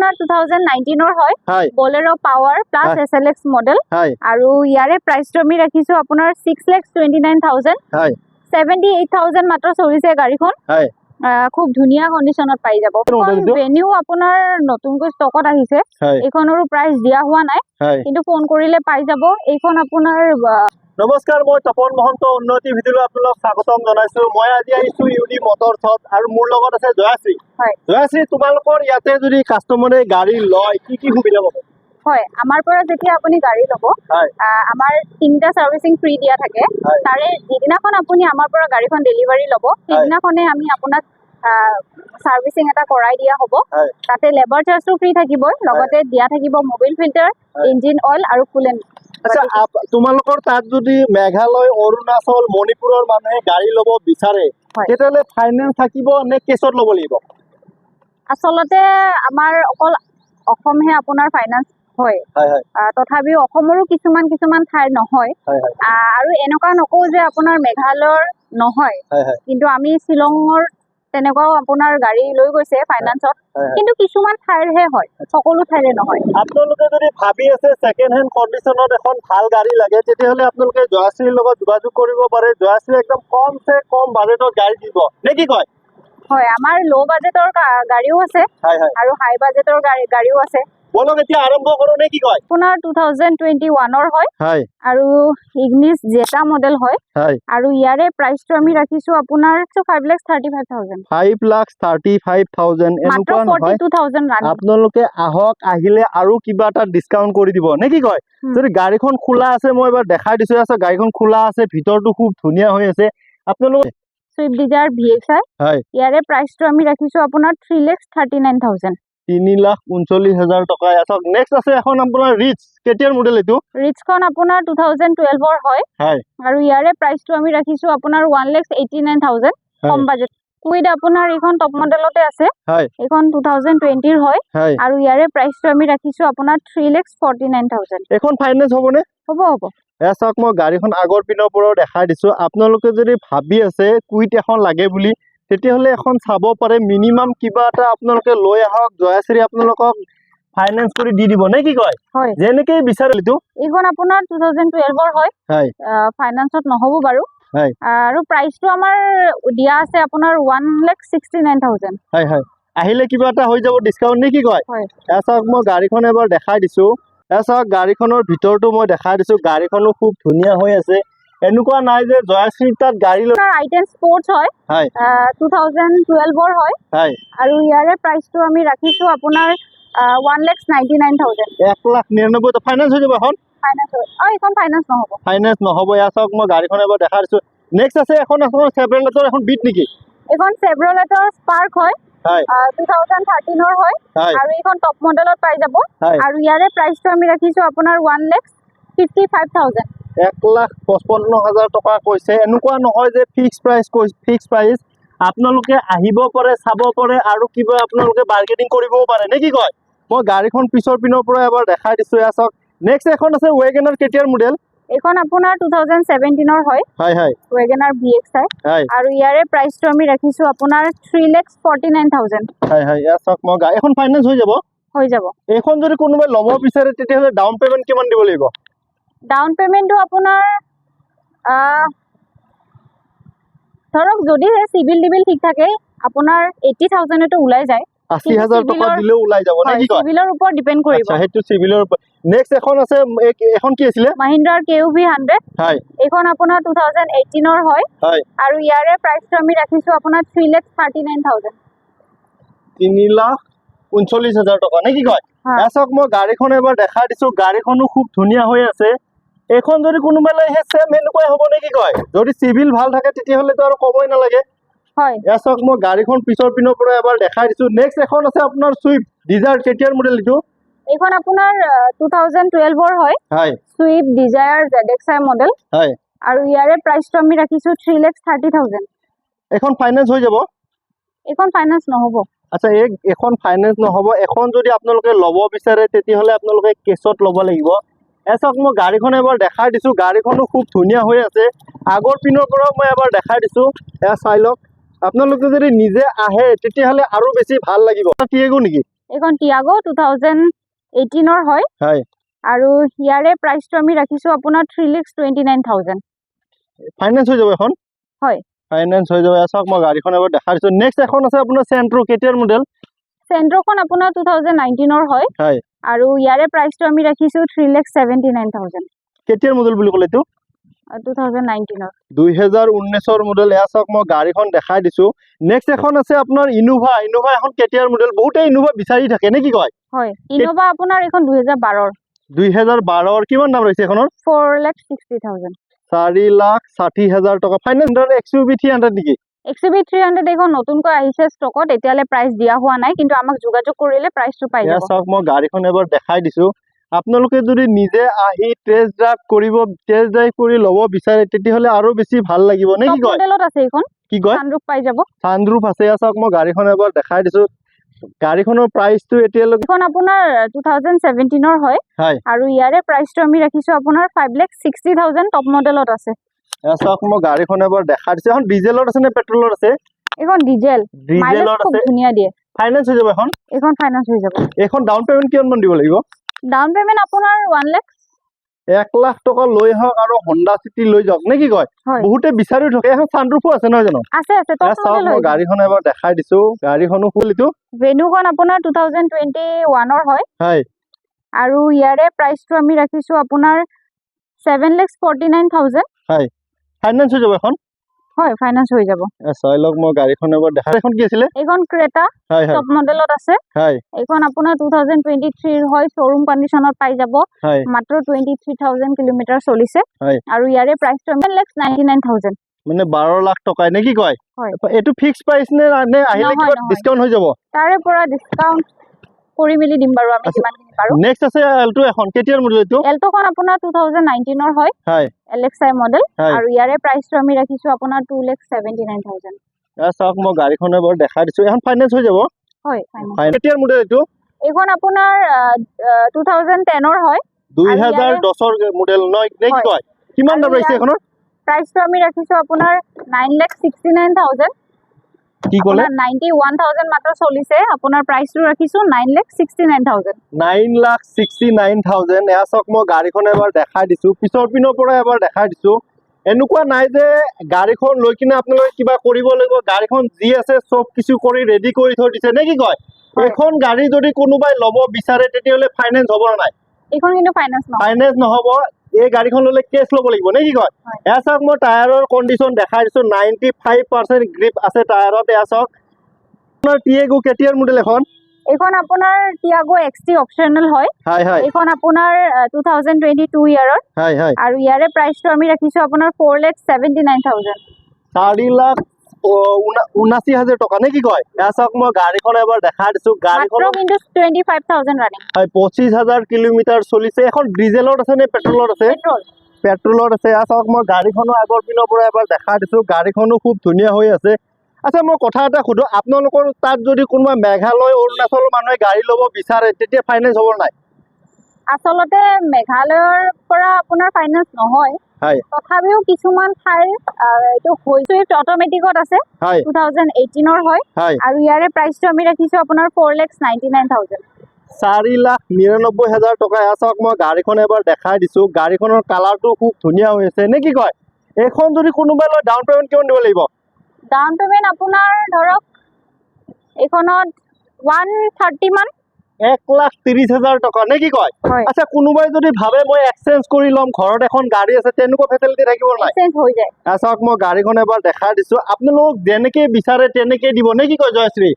আপোনাৰ two thousand নাইনটিনৰ হয়। Bolero' power plus. S L X model আৰু ইয়াৰে প্ৰাইচটো আমি ৰাখিছোঁ আপোনাৰ six lakhs twenty nine thousand হয়। ছেভেণ্টি এইট থাউজেণ্ড মাত্ৰ চলিছে গাড়ীখন। হয়। খুব ধুনীয়া কণ্ডিশ্যনত পাই যাব? ভেনিউ আপোনাৰ নতুনকৈ ষ্টকত আহিছে। এইখনৰো প্ৰাইচ দিয়া হোৱা নাই। কিন্তু ফোন কৰিলে পাই যাব। এইখন আপোনাৰ নমস্কাৰ মই তপন মহন্ত উন্নতি ভিডিঅ'লৈ আপোনালোক স্বাগতম জনাইছো। মই আজি আহিছো ইউডি মটৰছত আৰু মোৰ লগত আছে জয়াশ্ৰী। জয়াশ্ৰী তোমালোকৰ ইয়াতে যদি কাষ্টমাৰে গাড়ী লয় কি কি সুবিধা পাব? হয় আমাৰ পৰা যেতিয়া আপুনি গাড়ী ল'ব আমাৰ তিনিটা চাৰ্ভিচিং ফ্ৰী দিয়া থাকে। তাৰে যিদিনাখন আপুনি আমাৰ পৰা গাড়ীখন ডেলিভাৰী ল'ব সেইদিনাখনে আমি আপোনাক চাৰ্ভিচিং এটা কৰাই দিয়া হ'ব। তাতে লেবাৰ চাৰ্জটো ফ্ৰী থাকিবই লগতে দিয়া থাকিব মোবিল ফিল্টাৰ। ইঞ্জিন অইল আৰু কুলেণ্ট আচ্ছা তোমালোকৰ তাত যদি মেঘালয় অৰুণাচল মণিপুৰৰ মানুহে গাড়ী ল'ব বিচাৰে। তেতিয়াহ'লে ফাইনেন্স থাকিব নে কেছত ল'ব লাগিব? আচলতে আমাৰ অকল অসমহে আপোনাৰ ফাইনেন্স হয়। তথাপিও অসমৰো কিছুমান কিছুমান ঠাই নহয়। আৰু এনেকুৱা নকওঁ যে আপোনাৰ মেঘালয়ৰ নহয়। হয় হয়। কিন্তু আমি শ্বিলঙৰ তেনেকুৱাও আপোনাৰ গাড়ী লৈ গৈছে ফাইনেন্সত কিন্তু কিছুমান ঠাইৰহে হয় সকলো ঠাইৰে নহয়। আপোনালোকে যদি ভাবি আছে ছেকেণ্ড হেণ্ড কণ্ডিশ্যনত এখন ভাল গাড়ী লাগে তেতিয়াহ'লে আপোনালোকে জয়াশ্ৰীৰ লগত যোগাযোগ কৰিব পাৰে। জয়াশ্ৰী একদম কমচে কম বাজেটত গাড়ী দিব। নে কি কয়? হয় আমাৰ ল' বাজেটৰ গাড়ীও আছে আৰু হাই বাজেটৰ গাড়ী গাড়ীও আছে। বলক এতিয়া আৰম্ভ কৰোঁ নে কি কয়? আপোনাৰ টু থাউজেণ্ড টুৱেণ্টি ওৱানৰ হয়। হয়। আৰু ইগনিছ জেটা মডেল হয়। হয়। আৰু ইয়াৰে প্ৰাইচটো আমি ৰাখিছোঁ আপোনাৰ five lakhs thirty five thousand five lakh thirty five thousand এনেকুৱা নহয়। আপোনালোকে আহক আহিলে আৰু কিবা এটা ডিছকাউণ্ট কৰি দিব। নে কি কয়। যদি গাড়ীখন খোলা আছে মই এবাৰ দেখাই দিছোঁ। আছে গাড়ীখন খোলা আছে ভিতৰটো খুব ধুনীয়া হৈ আছে। আপোনালোকে Swift Dzire V X I হয়। ইয়াৰে প্ৰাইচটো আমি ৰাখিছোঁ আপোনাৰ three lakhs thirty nine thousand তিনি লাখ ঊনচল্লিছ হাজাৰ টকা। আছক নেক্সট আছে এখন আপোনাৰ ৰিচ কেতিয়াৰ মডেল এইটো? ৰিচখন আপোনাৰ টু থাউজেণ্ড টুৱেলভৰ হয়। আৰু ইয়াৰে প্ৰাইচটো আমি ৰাখিছোঁ আপোনাৰ one lakhs eighty nine thousand. কম বাজেট কুইড আপোনাৰ এইখন টপ মডেলতে আছে। এইখন টু থাউজেণ্ড টুৱেণ্টিৰ হয়। আৰু ইয়াৰে প্ৰাইচটো আমি ৰাখিছোঁ আপোনাৰ three lakhs forty nine thousand এইখন ফাইনেন্স হ'বনে? হ'ব হ'ব। এয়া চাওক মই গাড়ীখন আগৰ পিনৰ পৰাও দেখাই দিছোঁ। আপোনালোকে যদি ভাবি আছে কুইট এখন লাগে বুলি তেতিয়াহ'লে এখন চাব পাৰে মিনিমাম কিবা এটা আপোনালোকে লৈ আহক জয়াশ্ৰী আপোনালোকক ফাইনেন্স কৰি দি দিব নে কি কয়? হয়। যেনেকেই বিচাৰে এইটো এইখন আপোনাৰ টু থাউজেণ্ড টুৱেলভৰ হয়। হয়। ফাইনেন্সত নহ'ব বাৰু। হয়। আৰু প্ৰাইচটো আমাৰ দিয়া আছে আপোনাৰ one lakhs sixty nine thousand হয় হয়। আহিলে কিবা এটা হৈ যাব ডিছকাউণ্ট নে কি কয়? হয়। এয়া চাওক মই গাড়ীখন এবাৰ দেখাই দিছোঁ। এয়া চাওক গাড়ীখনৰ ভিতৰটো মই দেখাই দিছোঁ। গাড়ীখনো খুব ধুনীয়া হৈ আছে। এনেকুৱা নাই যে জয়াশ্ৰীৰ তাত গাড়ী লৈ আপোনাৰ আই টেন স্পৰ্টছ হয়। হয়। টু থাউজেণ্ড টুৱেলভৰ হয়। হয়। আৰু ইয়াৰে প্ৰাইচটো আমি ৰাখিছোঁ আপোনাৰ one lakhs ninety nine thousand এক লাখ নিৰান্নব্বৈ ফাইনেন্স হৈ যাব এখন? ফাইনেন্স হয় অঁ এইখন ফাইনেন্স নহ'ব। ফাইনেন্স নহ'ব এয়া চাওক মই গাড়ীখন এবাৰ দেখাই দিছোঁ। নেক্সট আছে এখন আপোনাৰ চেভেলেটৰ এখন বিট নেকি? এইখন চেভ্ৰলেটৰ স্পাৰ্ক হয়। হয়। টু থাউজেণ্ড থাৰ্টিনৰ হয়। হয়। আৰু এইখন টপ মডেলত পাই যাব। হয়। আৰু ইয়াৰে প্ৰাইচটো আমি ৰাখিছোঁ আপোনাৰ one lakhs fifty five thousand এক লাখ পঁচপন্ন হাজাৰ টকা কৈছে। এনেকুৱা নহয় যে ফিক্স প্ৰাইচ কৈ ফিক্স প্ৰাইচ আপোনালোকে আহিব পাৰে চাব পাৰে আৰু কিবা আপোনালোকে বাৰ্গেনিং কৰিবও পাৰে। নে কি কয়? মই গাড়ীখন পিছৰ পিনৰ পৰা এবাৰ দেখাই দিছোঁ এয়া চাওক। নেক্সট এখন আছে ৱেগেনাৰ কেতিয়াৰ মডেল এইখন আপোনাৰ টু থাউজেণ্ড ছেভেণ্টিনৰ হয়। হয় হয়। ৱেগেনাৰ ভি হয়। আৰু ইয়াৰে প্ৰাইচটো আমি ৰাখিছোঁ আপোনাৰ three lakhs forty nine thousand হয় হয়। এয়া চাওক মই গাড়ী এখন ফাইনেন্স হৈ যাব। হৈ যাব। এইখন যদি কোনোবাই ল'ব বিচাৰে তেতিয়াহ'লে ডাউন পে'মেণ্ট কিমান দিব লাগিব? ডাউন পে'মেণ্টটো আপোনাৰ ধৰক যদিহে চিভিল টিভিল ঠিক থাকে আপোনাৰ এইটি থাউজেণ্ডতো ওলাই যায়। আশী কিন্তু হাজাৰ টকা চিভিলৰ- দিলেও ওলাই যাব নে হয় কি কয়? চিভিলৰ ওপৰত ডিপেণ্ড কৰিব। আচ্ছা সেইটো চিভিলৰ ওপৰত নেক্সট এখন আছে এই- এখন কি আছিলে? মাহিন্দ্ৰাৰ কে ইউ ভি হাণ্ড্ৰেড হয়। এইখন আপোনাৰ টু থাউজেণ্ড এইটিনৰ হয়। হয়। আৰু ইয়াৰে প্ৰাইচটো আমি ৰাখিছোঁ আপোনাৰ three lakhs thirty nine thousand তিনি লাখ ঊনচল্লিছ হাজাৰ টকা নে কি কয়? হয়। এয়া চাওক মই গাড়ীখন এবাৰ দেখাই দিছোঁ। গাড়ীখনো খুব ধুনীয়া হৈ আছে। এইখন যদি কোনোবাই লয় সেই ছেম এনেকুৱাই হ'ব নে কি কয়? যদি চিভিল ভাল থাকে তেতিয়াহ'লেতো আৰু ক'বই নালাগে। হয়। এয়া চাওক মই গাড়ীখন পিছৰ পিনৰ পৰা এবাৰ দেখাই দিছোঁ। নেক্সট এখন আছে আপোনাৰ চুইফ্ট ডিজাৰ কেতিয়াৰ মডেল এইটো। এইখন আপোনাৰ টু থাউজেণ্ড টুৱেলভৰ হয়। হয়। Swift Dzire Z X I model হয়। আৰু ইয়াৰে প্ৰাইচটো আমি ৰাখিছোঁ থ্ৰী লেক্স থাৰ্টি থাউজেণ্ড এখন ফাইনেন্স হৈ যাব? এইখন ফাইনেন্স নহ'ব। আচ্ছা এই এখন ফাইনেন্স নহ'ব। এখন যদি আপোনালোকে ল'ব বিচাৰে তেতিয়াহ'লে আপোনালোকে কেছত ল'ব লাগিব। চাওক মই গাড়ীখন এবাৰ দেখাই দিছোঁ। গাড়ীখনো খুব ধুনীয়া হৈ আছে। আগৰ পিনৰ পৰাও মই এবাৰ দেখাই দিছোঁ। এয়া চাই লওক। আপোনালোকে যদি নিজে আহে তেতিয়াহ'লে আৰু বেছি ভাল লাগিব। টিয়েগো নেকি? এইখন টিয়াগো টু থাউজেণ্ড এইটিনৰ হয়। হয়। আৰু ইয়াৰে প্ৰাইচটো আমি ৰাখিছোঁ আপোনাৰ three lakhs twenty nine thousand finance হৈ যাব এখন? হয়। ফাইনেন্স হৈ যাব। চাওক মই গাড়ীখন এবাৰ দেখাই দিছোঁ। নেক্সট এখন আছে আপোনাৰ চেণ্ট্ৰ' কেতিয়াৰ মডেল চেণ্ট্ৰখন আপোনাৰ টু থাউজেণ্ড নাইনটিনৰ হয়। হয়। আৰু ইয়াৰে প্ৰাইচটো আমি ৰাখিছোঁ three lakhs seventy nine thousand কেতিয়াৰ মডেল বুলি ক'লে এইটো? টু থাউজেণ্ড নাইনটিনৰ দুইহেজাৰ ঊনৈছৰ মডেল এয়া চাওক মই গাড়ীখন দেখাই দিছোঁ। নেক্সট এখন আছে আপোনাৰ ইনোভা ইনোভা এখন কেতিয়াৰ মডেল বহুতে ইনোভা বিচাৰি থাকে নে কি কয়? হয় ইন'ভা আপোনাৰ এইখন দুহেজাৰ বাৰৰ। দুইহেজাৰ বাৰৰ কিমান দাম ৰহিছে এখনৰ ফ'ৰ লেক্স ছিক্সটি থাউজেণ্ড চাৰি লাখ ষাঠি হাজাৰ টকা। Finance X U V three hundred নেকি? এক্স বি থ্ৰী হাণ্ড্ৰেড এইখন নতুনকৈ আহিছে ষ্টকত এতিয়ালৈ প্ৰাইচ দিয়া হোৱা নাই কিন্তু আমাক যোগাযোগ কৰিলে প্ৰাইচটো পাই যাব। চাওক মই গাড়ীখন এবাৰ দেখাই দিছোঁ। আপোনালোকে যদি নিজে আহি টেষ্ট ড্ৰাইভ কৰিব টেষ্ট ড্ৰাইভ কৰি ল'ব বিচাৰে তেতিয়াহ'লে আৰু বেছি ভাল লাগিব নে কি কয়? মডেলত আছে এইখন। কি কয়? চানৰুফ পাই যাব। চানৰুফ আছে চাওক মই গাড়ীখন এবাৰ দেখাই দিছোঁ। গাড়ীখনৰ প্ৰাইচটো এতিয়ালৈকে এইখন আপোনাৰ টু থাউজেণ্ড ছেভেণ্টিনৰ হয়। আৰু ইয়াৰে প্ৰাইচটো আমি ৰাখিছোঁ আপোনাৰ five lakhs sixty thousand top মডেলত আছে। চাওক মই গাড়ীখন এবাৰ দেখাই দিছোঁ। এখন ডিজেলত আছে নে পেট্ৰলত আছে? এইখন ডিজেল। খুব আছে। ধুনীয়া দিয়ে। ফাইনেন্স হৈ যাব এখন? এইখন ফাইনেন্স হৈ যাব। এইখন ডাউন পে'মেণ্ট কিমানমান দিব লাগিব? ডাউন পে'মেণ্ট আপোনাৰ ওৱান লেক্স এক লাখ টকা লৈ আহক আৰু হণ্ডা চিটি লৈ যাওক। নে কি কয়? হয়। বহুতে বিচাৰিও থাকে এখন চানৰুফো আছে নহয় জানো? আছে আছে। চাওক মই হয় গাড়ীখন এবাৰ দেখাই দিছোঁ। গাড়ীখনো ফুলিটো ভেনুখন আপোনাৰ টু থাউজেণ্ড টুৱেণ্টি ওৱানৰ হয়। হয়। আৰু ইয়াৰে প্ৰাইচটো আমি ৰাখিছোঁ আপোনাৰ seven lakhs forty nine thousand finance হৈ যাব এখন? হয় ফাইনেন্স হৈ যাব। চাই লওক মই গাড়ীখন এবাৰ দেখাই এখন কি আছিলে? এইখন ক্ৰেটা টপ মডেলত আছে। হয়। এইখন আপোনাৰ টু থাউজেণ্ড টুৱেণ্টি থ্ৰীৰ হয় শ্ব'ৰুম কণ্ডিশ্যনত পাই যাব। মাত্ৰ টুৱেণ্টি থ্ৰী থাউজেণ্ড কিলোমিটাৰ চলিছে। আৰু ইয়াৰে প্ৰাইচটো seven lakhs ninety nine thousand মানে বাৰ লাখ টকাই নে কি কয়। এইটো ফিক্স প্ৰাইচ নে আহিলে কিবা। ডিছকাউণ্ট হৈ যাব? তাৰে পৰা ডিছকাউণ্ট কৰি মেলি দিম বাৰু আমি আচ্ছা। নেক্সট আছে L2 এখন কেতিয়াৰ মডেল এটো L2 কোন আপোনাৰ 2019ৰ হয় হয়। LXI মডেল আৰু ইয়াৰে প্ৰাইছটো আমি ৰাখিছো আপোনাৰ 2 লাখ 79000 দা সক মই গাড়ীখন বৰ দেখাই দিছো। এখন ফাইনেন্স হৈ যাব। হয় ফাইনেন্স কেতিয়াৰ মডেল এটো এখন আপোনাৰ 2010ৰ হয়। 2010ৰ মডেল নহয় নেক্সট হয়। কিমান দাম ৰাখিছে এখন প্ৰাইছটো আমি ৰাখিছো আপোনাৰ 9 লাখ 69000 কি ক'লে? আপোনাৰ নাইণ্টি ওৱান থাউজেণ্ড মাত্ৰ চলিছে আপোনাৰ প্ৰাইচটো ৰাখিছোঁ nine lakhs sixty nine thousand nine lakh sixty nine thousand এয়া চাওক মই গাড়ীখন এবাৰ দেখাই দিছোঁ। পিছৰ পিনৰ পৰা এবাৰ দেখাই দিছোঁ। এনেকুৱা নাই যে গাড়ীখন লৈ কিনে আপোনালোকে কিবা কৰিব লাগিব। গাড়ীখন যি আছে চব কিছু কৰি ৰেডি কৰি থৈ দিছে। নে কি কয়? এখন গাড়ী যদি কোনোবাই ল'ব বিচাৰে তেতিয়াহ'লে ফাইনেন্স হ'ব নাই? এইখন কিন্তু ফাইনেন্স নহ'ব। এই গাড়ীখন ল'লে কেছ ল'ব লাগিব নে কি কয়। এয়া চাওক মই টায়াৰৰ কণ্ডিশ্যন দেখাই দিছোঁ নাইণ্টি ফাইভ পাৰ্চেণ্ট গ্ৰিপ আছে টায়াৰত এয়া চাওক আপোনাৰ টিয়েগো কেতিয়াৰ মডেল এখন? এইখন আপোনাৰ টিয়াগো এক্স টি অপশ্যনেল হয়। এইখন আপোনাৰ টু থাউজেণ্ড টুৱেণ্টি টু ইয়াৰৰ আৰু ইয়াৰে প্ৰাইচটো আমি ৰাখিছোঁ আপোনাৰ four lakhs seventy nine thousand চাৰি লাখ ঊনাশী হাজাৰ টকা নে কি কয়? এয়া চাওক মই গাড়ীখন এবাৰ দেখাই দিছোঁ। গাড়ীখন হয় পঁচিছ হাজাৰ কিলোমিটাৰ চলিছে। এখন ডিজেলত আছে নে পেট্ৰলত আছে? পেট্ৰল। পেট্ৰলত আছে। এয়া চাওক মই গাড়ীখনো আগৰ পিনৰ পৰা এবাৰ দেখাই দিছোঁ। গাড়ীখনো খুব ধুনীয়া হৈ আছে। আচ্ছা মই কথা এটা সুধোঁ। আপোনালোকৰ তাত যদি কোনোবা মেঘালয় অৰুণাচলৰ মানুহে গাড়ী ল'ব বিচাৰে তেতিয়া ফাইনেন্স হ'ব নাই? আচলতে মেঘালয়ৰ পৰা আপোনাৰ ফাইনেন্স নহয়। হয়। তথাপিও কিছুমান ঠাইৰ এইটো অট'মেটিকত আছে। হয়। টু থাউজেণ্ড এইটিনৰ হয়। হয়। আৰু ইয়াৰে প্ৰাইচটো আমি ৰাখিছোঁ আপোনাৰ four lakhs ninety nine thousand চাৰি লাখ নিৰান্নব্বৈ হাজাৰ টকা। এয়া চাওক মই গাড়ীখন এবাৰ দেখাই দিছোঁ। গাড়ীখনৰ কালাৰটো খুব ধুনীয়া হৈ আছে। নে কি কয়? এইখন যদি কোনোবাই লয় ডাউন পে'মেণ্ট কিমান দিব লাগিব? ডাউন পে'মেণ্ট আপোনাৰ ধৰক এইখনত ওৱান থাৰ্টি মান। এক লাখ ত্ৰিশ হাজাৰ টকা। নে কি কয়? আচ্ছা কোনোবাই যদি ভাবে মই এক্সচেঞ্জ কৰি ল'ম ঘৰত এখন গাড়ী আছে তেনেকুৱা ফেচিলিটি থাকিব নাই? এয়া চাওক মই গাড়ীখন এবাৰ দেখাই দিছোঁ। আপোনালোক যেনেকৈ বিচাৰে তেনেকৈ দিব। নে কি কয় জয়শ্ৰী?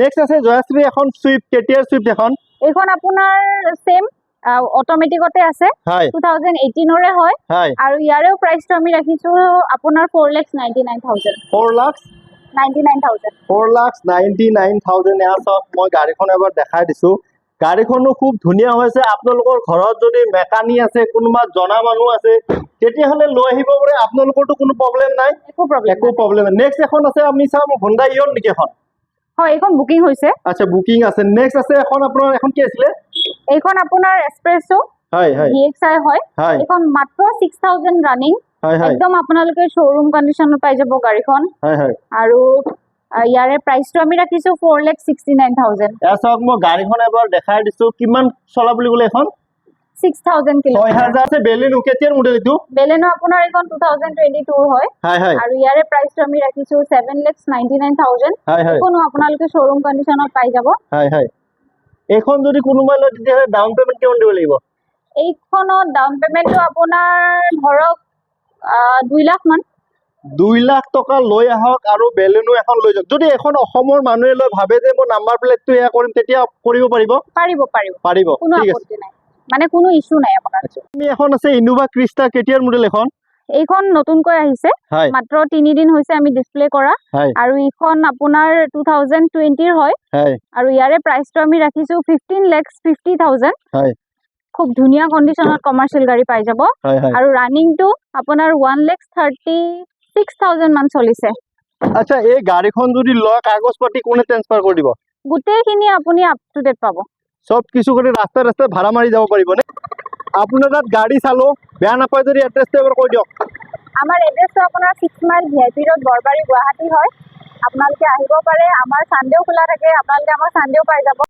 নেক্সট আছে জয়শ্ৰী এখন চুইফ্ট কেতিয়াৰ চুইফ্ট এখন। এইখন আপোনাৰ ছেম অট'মেটিকতে আছে। টু থাউজেণ্ড এইটিনৰে হয়। আৰু ইয়াৰেও প্ৰাইচটো আমি ৰাখিছোঁ আপোনাৰ four lakhs ninety nine thousand four lakh four lakh ninety nine thousand এয়া চাওক মই গাড়ীখন এবাৰ দেখাই দিছোঁ। গাড়ীখনো খুব ধুনীয়া হৈছে। আপোনালোকৰ ঘৰত যদি মেকানিক আছে কোনোবা জনা মানুহ আছে তেতিয়াহ'লে লৈ আহিব পাৰে। আপোনালোকৰতো কোনো প্ৰব্লেম নাই। একো প্ৰব্লেম একো প্ৰব্লেম নেক্সট এখন আছে আমি চাম হোণ্ডা ইয়ন নেকি এখন? হয় এইখন বুকিং হৈছে। আচ্ছা বুকিং আছে। নেক্সট আছে এখন আপোনাৰ এখন কি আছিলে? এইখন আপোনাৰ এক্সপ্ৰেছো হয় হয়। হয়। হয়। এইখন মাত্ৰ ছিক্স থাউজেণ্ড ৰানিং একদম আপোনালোকে শ্ব'ৰুম কণ্ডিশ্যনত পাই যাব গাড়ীখন। আৰু ইয়াৰে প্ৰাইচটো আমি ৰাখিছো ফ'ৰ লেখ ছিক্সটি নাইন থাউজেণ্ড চাওক মই গাড়ীখন এবাৰ দেখাই দিছো। কিমান চলা বুলি ক'লে এখন ছিক্স থাউজেণ্ড ছয় কিলোমিটাৰ হাজাৰ আছে বেলিনো কেতিয়াৰ মডেল এইটো? বেলেনো আপোনাৰ এইখন টু থাউজেণ্ড টুৱেণ্টি টুৰ হয়। হয় হয়। আৰু ইয়াৰে প্ৰাইচটো আমি ৰাখিছো seven lakhs ninety nine thousand হয় হয়। কোনো আপোনালোকে শ্ব'ৰুম কণ্ডিশ্যনত পাই যাব। হয় হয়। এইখন যদি কোনোবাই লয় তেতিয়াহ'লে ডাউন পে'মেণ্ট কিমান দিব লাগিব? এইখনত ডাউন পে'মেণ্টটো আপোনাৰ ধৰক দুই লাখ মান। দুই লাখ টকা লৈ আহক আৰু বেলেনো এখন লৈ যাওক। যদি এখন অসমৰ মানুহে লৈ ভাবে যে মই নাম্বাৰ প্লেটটো এয়া কৰিম তেতিয়া কৰিব পাৰিব? পাৰিব পাৰিব। পাৰিব ঠিক আছে। মানে কোনো ইছ্যু নাই আপোনাৰ আমি এখন আছে ইনোভা ক্ৰিষ্টা কেতিয়াৰ মডেল এখন? এইখন নতুনকৈ আহিছে। মাত্ৰ তিনিদিন হৈছে আমি ডিছপ্লে কৰা। আৰু ইখন আপোনাৰ টু থাউজেণ্ড টুৱেণ্টিৰ হয়। আৰু ইয়াৰে প্ৰাইচটো আমি ৰাখিছো ফিফটিন লেক্স ফিফটি থাউজেণ্ড হয়। খুব ধুনীয়া কণ্ডিশ্যনত কমাৰ্চিয়েল গাড়ী পাই যাব। আৰু ৰানিংটো আপোনাৰ one lakhs thirty six thousand মান চলিছে। আচ্ছা এই গাড়ীখন যদি লয় কাগজ পাতি কোনে ট্ৰেন্সফাৰ কৰি দিব? গোটেইখিনি আপুনি আপ টু ডেট পাব। চব কিছু কৰি ৰাস্তাই ৰাস্তাই ভাড়া মাৰি যাব পাৰিব নে? আপোনাৰ তাত গাড়ী চালো বেয়া নাপায় যদি এড্ৰেছটো এবাৰ কৈ দিয়ক। আমাৰ এড্ৰেছটো আপোনাৰ six mile V I P road Borbari Guwahati হয়। আপোনালোকে আহিব পাৰে আমাৰ চানডেও খোলা থাকে আপোনালোকে আমাৰ চানডেও পাই যাব।